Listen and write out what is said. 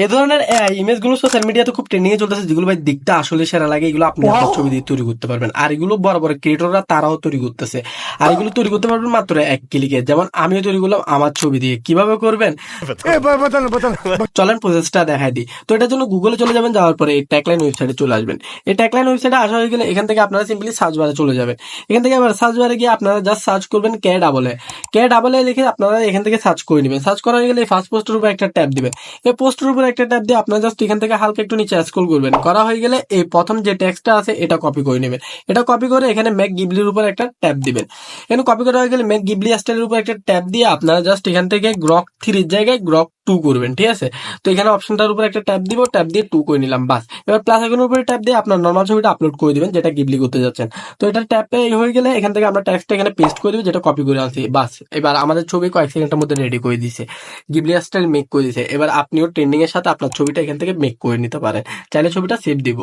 এই ধরনের ইমেজগুলো সোশ্যাল মিডিয়াতে খুব ট্রেন্ডিং এ চলতেছে যেগুলো ভাই দেখতে আসলে সেরা লাগে এগুলো আপনি আপনার ছবি দিয়ে তৈরি করতে পারবেন। আর এগুলো বড় বড় ক্রিয়েটররা তারাও তৈরি করতেছে। আর এগুলো তৈরি করতে পারবেন মাত্র এক ক্লিকে যেমন আমিও তৈরি করলাম আমার ছবি দিয়ে। কীভাবে করবেন? চলেন প্রসেসটা দেখাই দিই। তো এটার জন্য গুগলে চলে যাবেন যাওয়ার পরে এই ট্যাগলাইন ওয়েবসাইটে চলে আসবেন। এই ট্যাগলাইন ওয়েবসাইটে আসা হয়ে গেলে এখান থেকে আপনারা সিম্পলি সার্চ বারে চলে যাবেন। এখান থেকে আবার সার্চ বারে গিয়ে আপনারা জাস্ট সার্চ করবেন কে ডাবলে কে ডাবলে লিখে আপনারা এখান থেকে সার্চ করে নেবেন। সার্চ করা হয়ে গেলে ফার্স্ট পোস্টের উপর একটা ট্যাব দিবেন। এই পোস্টের উপর একটা ট্যাপ দিয়ে আপনারা জাস্ট এখান থেকে হালকা একটু নিচে স্ক্রল করবেন। করা হয়ে গেলে এই প্রথম যে টেক্সটটা আছে, এটা কপি করে নেবেন। এটা কপি করে এখানে ম্যাক গিবলির উপর একটা ট্যাপ দিবেন। এখানে কপি করা হয়ে গেলে ম্যাক গিবলি স্টাইলের উপর একটা ট্যাপ দিয়ে আপনারা জাস্ট এখান থেকে গ্রক থ্রির জায়গায় গ্রক টু করবেন, ঠিক আছে? তো এখানে অপশনটার উপর একটা ট্যাপ দিব ট্যাপ দিয়ে টু করে নিলাম, বাস। এবার প্লাস আইকনের উপরে ট্যাব দিয়ে আপনার নর্মাল ছবিটা আপলোড করে দিবেন, যেটা গিবলি করতে যাচ্ছেন। তো এটা ট্যাপে হয়ে গেলে এখান থেকে আমরা ট্যাক্সটা এখানে পেস্ট করে দিব, যেটা কপি করে আনছি, বাস। এবার আমাদের ছবি কয়েক সেকেন্ডের মধ্যে রেডি করে দিছে। গিবলি স্টাইল মেক করে দিছে। এবার আপনিও ট্রেন্ডিং এর সাথে আপনার ছবিটা এখান থেকে মেক করে নিতে পারেন। চাইলে ছবিটা সেভ দিব।